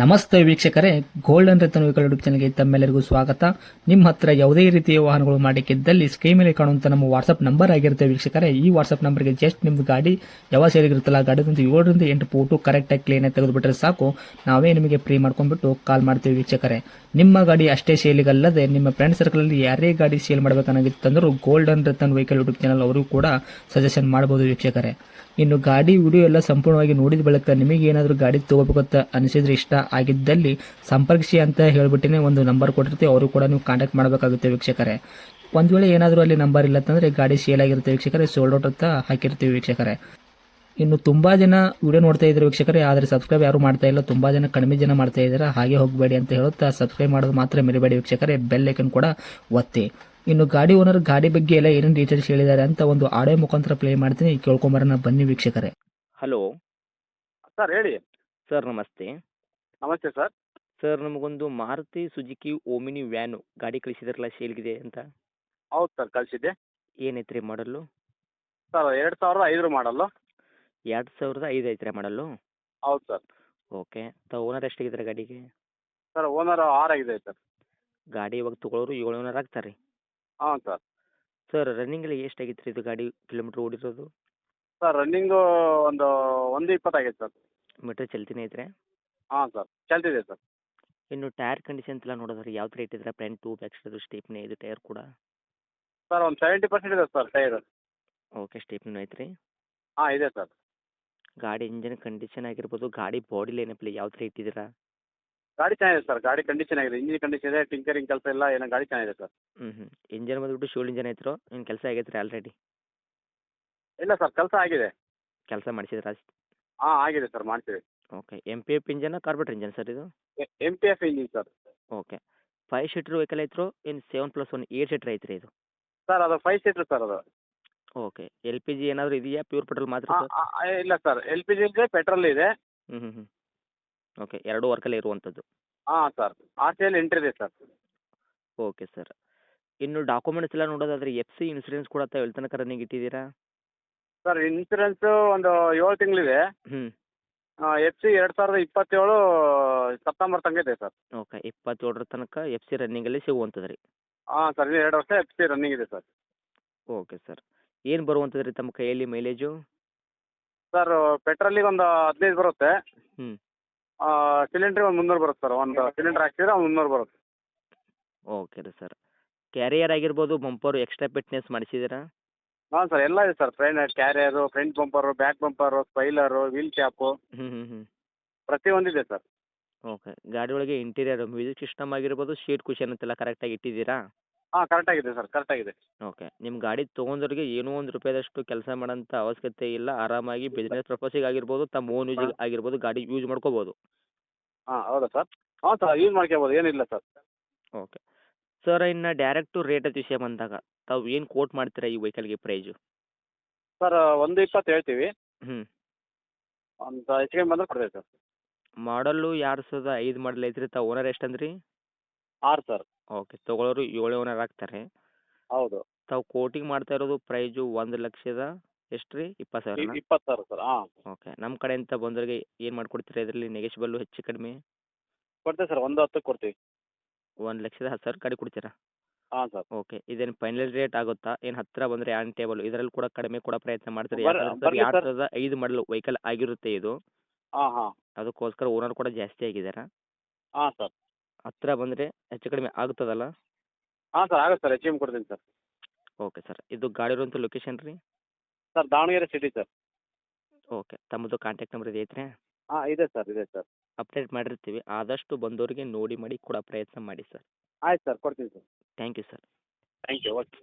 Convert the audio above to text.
ನಮಸ್ತೆ ವೀಕ್ಷಕರೇ golden Ratan vehicle YouTube ಚಾನಲ್ಗೆ ತಮ್ಮೆಲ್ಲರಿಗೂ ಸ್ವಾಗತ. ನಿಮ್ಮ ಹತ್ರ ಯಾವುದೇ ರೀತಿಯ ವಾಹನಗಳು ಮಾಡಿಕ್ಕಿದ್ದಲ್ಲಿ ಸ್ಕ್ರೀನ್ ಮೇಲೆ ಕಾಣುವಂತ ನಮ್ಮ ವಾಟ್ಸ್ಆಪ್ ನಂಬರ್ ಆಗಿರುತ್ತೆ ವೀಕ್ಷಕರೇ. ಈ ವಾಟ್ಸ್ಆಪ್ ನಂಬರ್ಗೆ ಜಸ್ಟ್ ನಿಮ್ಮ ಗಾಡಿ ಯಾವ ಸೇರಿಗಿರುತ್ತಲ್ಲ ಗಾಡಿದಂತ ಏಳರಿಂದ ಎಂಟು ಫೋಟೋ ಕರೆಕ್ಟಾಗಿ ಕ್ಲೀನಾಗಿ ತೆಗೆದುಬಿಟ್ರೆ ಸಾಕು. ನಾವೇ ನಿಮಗೆ ಫ್ರೀ ಮಾಡ್ಕೊಂಡ್ಬಿಟ್ಟು ಕಾಲ್ ಮಾಡ್ತೀವಿ ವೀಕ್ಷಕರೇ. ನಿಮ್ಮ ಗಾಡಿ ಅಷ್ಟೇ ಸೇಲಿಗಲ್ಲದೆ ನಿಮ್ಮ ಫ್ರೆಂಡ್ ಸರ್ಕಲಲ್ಲಿ ಯಾರೇ ಗಾಡಿ sale ಮಾಡಬೇಕನ್ನಾಗಿತ್ತಂದ್ರೂ golden Ratan vehicle YouTube channel ಅವರು ಕೂಡ ಸಜೆಷನ್ ಮಾಡಬಹುದು ವೀಕ್ಷಕರೇ. ಇನ್ನು ಗಾಡಿ ವಿಡಿಯೋ ಎಲ್ಲ ಸಂಪೂರ್ಣವಾಗಿ ನೋಡಿದ ಬಳಿಕ ನಿಮಗೆ ಏನಾದರೂ ಗಾಡಿ ತಗೋಬೇಕಂತ ಅನಿಸಿದ್ರೆ ಇಷ್ಟ ಆಗಿದ್ದಲ್ಲಿ ಸಂಪರ್ಕಿಸಿ ಅಂತ ಹೇಳ್ಬಿಟ್ಟಿನೇ ಒಂದು ನಂಬರ್ ಕೊಟ್ಟಿರ್ತೀವಿ. ಅವರು ಕೂಡ ನೀವು ಕಾಂಟ್ಯಾಕ್ಟ್ ಮಾಡಬೇಕಾಗುತ್ತೆ ವೀಕ್ಷಕರೇ. ಒಂದು ವೇಳೆ ಏನಾದರೂ ಅಲ್ಲಿ ನಂಬರ್ ಇಲ್ಲ ಅಂತಂದರೆ ಗಾಡಿ ಸೇಲ್ ಆಗಿರುತ್ತೆ ವೀಕ್ಷಕರೇ. ಸೋಲ್ಡ್ ಔಟ್ ಅಂತ ಹಾಕಿರ್ತೀವಿ ವೀಕ್ಷಕರೇ. ಇನ್ನು ತುಂಬ ಜನ ವಿಡಿಯೋ ನೋಡ್ತಾ ಇದ್ದಾರೆ ವೀಕ್ಷಕರೇ ಆದರೆ ಸಬ್ಸ್ಕ್ರೈಬ್ ಯಾರು ಮಾಡ್ತಾ ಇಲ್ಲ. ತುಂಬ ಜನ ಕಡಿಮೆ ಜನ ಮಾಡ್ತಾ ಇದ್ದಾರೆ. ಹಾಗೆ ಹೋಗಬೇಡಿ ಅಂತ ಹೇಳುತ್ತಾ ಸಬ್ಸ್ಕ್ರೈಬ್ ಮಾಡೋದು ಮಾತ್ರ ಮರಿಬೇಡಿ ವೀಕ್ಷಕರೇ. ಬೆಲ್ ಐಕನ್ ಕೂಡ ಒತ್ತಿ. ಇನ್ನು ಗಾಡಿ ಓನರ್ ಗಾಡಿ ಬಗ್ಗೆ ಎಲ್ಲ ಏನೇನು ಡೀಟೇಲ್ಸ್ ಹೇಳಿದ್ದಾರೆ ಅಂತ ಒಂದು ಆಡಿಯೋ ಮುಖಾಂತರ ಪ್ಲೇ ಮಾಡ್ತೀನಿ. ಕೇಳ್ಕೊಂಬರೋಣ ಬನ್ನಿ ವೀಕ್ಷಕರೇ. ಹಲೋ ಸರ್ ಹೇಳಿ. ಸರ್ ನಮಸ್ತೆ. ನಮಸ್ತೆ ಸರ್. ಸರ್ ನಮಗೊಂದು ಮಾರುತಿ ಸುಜುಕಿ ಓಮಿನಿ ವ್ಯಾನು ಗಾಡಿ ಕಳಿಸಿದ್ರಲ್ಲ ಸೇಲ್ಗಿದೆ ಅಂತ. ಹೌದು ಸರ್ ಕಳಿಸಿದ್ದೆ. ಏನೈತೆ ರೀ ಮಾಡಲ್ಲು? ಸರ್ ಎರಡು ಸಾವಿರದ ಐದರ ಮಾಡಲ್ಲು. ಎರಡು ಸಾವಿರದ ಐದು ಐತ್ರಿ ಮಾಡಲ್ಲು? ಹೌದು ಸರ್. ಓಕೆ ತ ಓನರ್ ಎಷ್ಟಾಗಿದ್ದಾರೆ ಗಾಡಿಗೆ? ಸರ್ ಓನರ್ ಆರಾಗಿದೆ ಸರ್. ಗಾಡಿ ಇವಾಗ ತಗೊಳ್ಳೋರು ಏಳು ಓನರ್ ಆಗ್ತಾರೆ. ರೀ ಹಾಂ ಸರ್. ಸರ್ ರನ್ನಿಂಗಲ್ಲಿ ಎಷ್ಟಾಗಿತ್ತು ರೀ ಇದು ಗಾಡಿ ಕಿಲೋಮೀಟ್ರ್ ಓಡಿರೋದು? ಸರ್ ರನ್ನಿಂಗು ಒಂದು ಒಂದು ಇಪ್ಪತ್ತಾಗೈತೆ ಸರ್. ಮೀಟ್ರ್ ಚಲ್ತಿನೇ ಐತ್ರಿ? ಹಾಂ ಸರ್ ಚಾಲ್ತಿದೆ ಸರ್. ಇನ್ನು ಟೈರ್ ಕಂಡೀಷನ್ ಎಲ್ಲ ನೋಡೋದ್ರಿ ಯಾವ ಥರ ಇಟ್ಟಿದ್ರೆ ಟೂ ಬ್ಯಾಕ್ ಸೈಡ್ ಸ್ಟೇಪ್ನಿ ಇದು ಟೈರ್ ಕೂಡ. ಸರ್ ಒಂದು ಸೆವೆಂಟಿ ಪರ್ಸೆಂಟ್ ಇದೆ ಸರ್ ಟೈರ್. ಓಕೆ ಸ್ಟೇಪ್ನೂ ರೀ. ಹಾಂ ಇದೆ ಸರ್. ಗಾಡಿ ಇಂಜಿನ್ ಕಂಡೀಷನ್ ಆಗಿರ್ಬೋದು ಗಾಡಿ ಬಾಡಿ ಏನಪ್ಪ ಯಾವ ಥರ ಇಟ್ಟಿದ್ದೀರಾ ಗಾಡಿ ಚೆನ್ನಾಗಿದೆ ಸರ್ ಗಾಡಿ ಕಂಡೀಷನ್ ಆಗಿದೆ ಇಂಜಿನ್ ಕಂಡೀಷನ್ ಇದೆ ಟಿಂಕರಿಂಗ್ ಕೆಲಸ ಇಲ್ಲ ಏನೋ ಗಾಡಿ ಚೆನ್ನಾಗಿದೆ ಸರ್. ಹ್ಞೂ ಹ್ಞೂ ಇಂಜನ್ ಬಂದ್ಬಿಟ್ಟು ಶೂಲ್ ಇಂಜನ್ ಐತ್ರೋ ಇನ್ನು ಕೆಲಸ ಆಗೈತೆ ರೀ ಆಲ್ರೆಡಿ ಇಲ್ಲ ಸರ್ ಕೆಲಸ ಆಗಿದೆ. ಕೆಲಸ ಮಾಡಿಸಿದ್ರಾ? ಹಾಂ ಆಗಿದೆ ಸರ್ ಮಾಡ್ತೀವಿ okay. M P F engine carburettor engine sir ಇದು? M P F engine sir. Okay. Five seater vehicle ಐತ್ರೋ ಇನ್ seven plus one eight seater ಐತ್ರಿ ಇದು? ಸರ್ ಅದು ಫೈವ್ ಸೀಟ್ರ್ ಸರ್ ಅದು. ಓಕೆ. ಎಲ್ ಪಿ ಜಿ ಏನಾದರೂ ಇದೆಯಾ? Pure petrol ಮಾತ್ರ sir? ಇಲ್ಲ sir. L P G ಇದೆ ಪೆಟ್ರೋಲ್ ಇದೆ. ಹ್ಞೂ ಹ್ಞೂ ಹ್ಞೂ ಓಕೆ. ಎರಡು ವರ್ಕಲ್ಲಿ ಇರುವಂಥದ್ದು? ಹಾಂ sir. R C L entry ಇದೆ ಸರ್. Okay sir. ಇನ್ನು ಡಾಕ್ಯುಮೆಂಟ್ಸ್ ಎಲ್ಲ ನೋಡೋದಾದ್ರೆ ಎಫ್ ಸಿ ಇನ್ಸೂರೆನ್ಸ್ ಕೂಡ ತಾವು ಎಲ್ಲಿ ತನಕ ರನ್ನಿಂಗ್ ಇಟ್ಟಿದ್ದೀರಾ? ಸರ್ ಇನ್ಸೂರೆನ್ಸು ಒಂದು ಏಳು ತಿಂಗಳಿದೆ. ಹ್ಞೂ ಎಫ್ ಸಿ ಎರಡು ಸಾವಿರದ ಇಪ್ಪತ್ತೇಳು ಸೆಪ್ಟೆಂಬರ್ ತನಕ ಇದೆ ಸರ್. ಓಕೆ ಇಪ್ಪತ್ತೇಳರ ತನಕ ಎಫ್ ಸಿ ರನ್ನಿಂಗಲ್ಲಿ ಸಿಗುವಂಥದ್ದು ರೀ ಹಾಂ ಸರ್ ಇನ್ನು ಎರಡು ವರ್ಷ ಎಫ್ ಸಿ ರನ್ನಿಂಗ್ ಇದೆ ಸರ್. Okay sir. ಏನು ಬರುವಂಥದ್ದು ರೀ ತಮ್ಮ ಕೈಯಲ್ಲಿ ಮೈಲೇಜು ಸರ್ ಪೆಟ್ರೋಲಿಗೆ ಒಂದು ಹದಿನೈದು ಬರುತ್ತೆ. ಹ್ಞೂ ಸಿಲಿಂಡ್ರಿಗೆ ಒಂದು ಮುನ್ನೂರು ಬರುತ್ತೆ ಸರ್. ಒಂದು ಸಿಲಿಂಡ್ರ್ ಹಾಕ್ಸಿದ್ರೆ ಒಂದು ಮುನ್ನೂರು ಬರುತ್ತೆ. ಓಕೆ ರೀ ಸರ್. ಕ್ಯಾರಿಯರ್ ಆಗಿರ್ಬೋದು ಬಂಪರು ಎಕ್ಸ್ಟ್ರಾ ಫಿಟ್ನೆಸ್ ಮಾಡಿಸಿದ್ದೀರಾ? ಹಾಂ ಸರ್ ಎಲ್ಲ ಇದೆ sir front carrier front bumper back bumper spoiler wheel cap ಹ್ಞೂ ಹ್ಞೂ ಹ್ಞೂ ಪ್ರತಿಯೊಂದಿದೆ ಸರ್ ಓಕೆ. ಗಾಡಿ ಒಳಗೆ ಇಂಟೀರಿಯರ್ ಮ್ಯೂಸಿಕ್ ಸಿಸ್ಟಮ್ ಆಗಿರ್ಬೋದು ಸೀಟ್ ಕುಷನ್ ಅಂತೆಲ್ಲ ಕರೆಕ್ಟಾಗಿ ಇಟ್ಟಿದ್ದೀರಾ? ಹಾಂ ಕರೆಕ್ಟಾಗಿದೆ ಸರ್ ಕರೆಕ್ಟಾಗಿದೆ ಓಕೆ. ನಿಮ್ಮ ಗಾಡಿ ತೊಗೊಂಡವ್ರಿಗೆ ಏನೋ ಒಂದು ರೂಪಾಯಿದಷ್ಟು ಕೆಲಸ ಮಾಡೋಂಥ ಅವಶ್ಯಕತೆ ಇಲ್ಲ. ಆರಾಮಾಗಿ ಬಿಸ್ನೆಸ್ ಪರ್ಪಸಿಗೆ ಆಗಿರ್ಬೋದು ತಮ್ಮ ಓನ್ ಯೂಸಿಗೆ ಆಗಿರ್ಬೋದು ಗಾಡಿ ಯೂಸ್ ಮಾಡ್ಕೋಬೋದು. ಹಾಂ ಹೌದಾ ಸರ್ ಹಾಂ ಸರ್ ಯೂಸ್ ಮಾಡ್ಕೋಬೋದು ಏನಿಲ್ಲ ಸರ್ ಓಕೆ. ಸರ್ ಇನ್ನು ಡೈರೆಕ್ಟು ರೇಟ್ ವಿಷಯ ಬಂದಾಗ ತಾವು ಏನು ಕೋಟ್ ಮಾಡ್ತೀರಾ ಈ ವೆಹಿಕಲ್ಗೆ ಪ್ರೈಸ್ ಸರ್ ಒಂದು ಇಪ್ಪತ್ತು ಹೇಳ್ತೀವಿ. ಹ್ಞೂ ಅಂತ ಹೆಚ್ಚು ಕಮ್ಮಿ ಬಂದರೆ ಕೊಡ್ತೇವೆ ಸರ್ ಮಾಡಲ್ಲು ಎರಡು ಸಾವಿರದ ಐದು ಮಾಡಲ್ ಐತ್ರಿ ತಾವು ಓನರ್ ಎಷ್ಟು ಅಂದ್ರಿ? ಆರು ಸರ್ ಓಕೆ ತಗೊಳ್ಳೋರು ಏಳು ಓನರ್ ಆಗ್ತಾರೆ. ಹೌದು. ತಾವು ಕೋಟಿಗೆ ಮಾಡ್ತಾ ಇರೋದು ಪ್ರೈಸ್ ಒಂದು ಲಕ್ಷದ ಎಷ್ಟು ರೀ ಇಪ್ಪತ್ತು ಸಾವಿರ ಇಪ್ಪತ್ತು ಸಾವಿರ ಸರ್ ಹಾಂ. ಓಕೆ ನಮ್ಮ ಕಡೆಯಿಂದ ಬಂದವರಿಗೆ ಏನು ಮಾಡ್ಕೊಡ್ತೀರಾ ಇದರಲ್ಲಿ? ನೆಗೆಶಿಬಲ್ಲು ಹೆಚ್ಚು ಕಡಿಮೆ? ಕೊಡ್ತೇವೆ ಸರ್ ಒಂದು ಹತ್ತಕ್ಕೆ ಕೊಡ್ತೀವಿ. ಒಂದು ಲಕ್ಷದ ಹತ್ತು ಸಾವಿರ ಕಡೆ ಕೊಡ್ತೀರಾ? ಹಾಂ ಸರ್. ಓಕೆ ಇದೇನು ಫೈನಲ್ ರೇಟ್ ಆಗುತ್ತಾ? ಏನು ಹತ್ತಿರ ಬಂದರೆ ಆನ್ ಟೇಬಲ್ ಇದರಲ್ಲಿ ಕೂಡ ಕಡಿಮೆ ಕೊಡೋ ಪ್ರಯತ್ನ ಮಾಡ್ತೀರಿ. ಬರ್ರಿ- ಯಾಕಂದ್ರೆ ಬರ್ರಿ ಎರಡು ಸರ್. ಸಾವಿರದ ಐದು ಮಾಡಲು ವೆಹಿಕಲ್ ಆಗಿರುತ್ತೆ ಇದು. ಹಾಂ ಹಾಂ. ಅದಕ್ಕೋಸ್ಕರ ಓನರ್ ಕೂಡ ಜಾಸ್ತಿ ಆಗಿದ್ದಾರೆ? ಹಾಂ ಸರ್. ಹತ್ತಿರ ಬಂದರೆ ಹೆಚ್ಚು ಕಡಿಮೆ ಆಗುತ್ತದಲ್ಲ? ಹಾಂ ಸರ್ ಆಗುತ್ತೆ ಸರ್. ಹೆಚ್ಚು ಕೊಡ್ತೀನಿ ಸರ್. Okay sir. ಇದು ಗಾಡಿ ಇರುವಂಥ ಲೊಕೇಶನ್ ರೀ? Sir Davanagere city sir. Okay ತಮ್ಮದು ಕಾಂಟ್ಯಾಕ್ಟ್ ನಂಬರ್ ಇದೆ ಐತ್ರಿ ಹಾಂ ಇದೆ ಸರ್ ಇದೆ ಸರ್. ಅಪ್ಡೇಟ್ ಮಾಡಿರ್ತೀವಿ. ಆದಷ್ಟು ಬಂದವರಿಗೆ ನೋಡಿ ಮಾಡಿ ಕೊಡೋ ಪ್ರಯತ್ನ ಮಾಡಿ ಸರ್. ಆಯ್ತು ಸರ್ ಕೊಡ್ತೀನಿ sir. Thank you sir thank you okay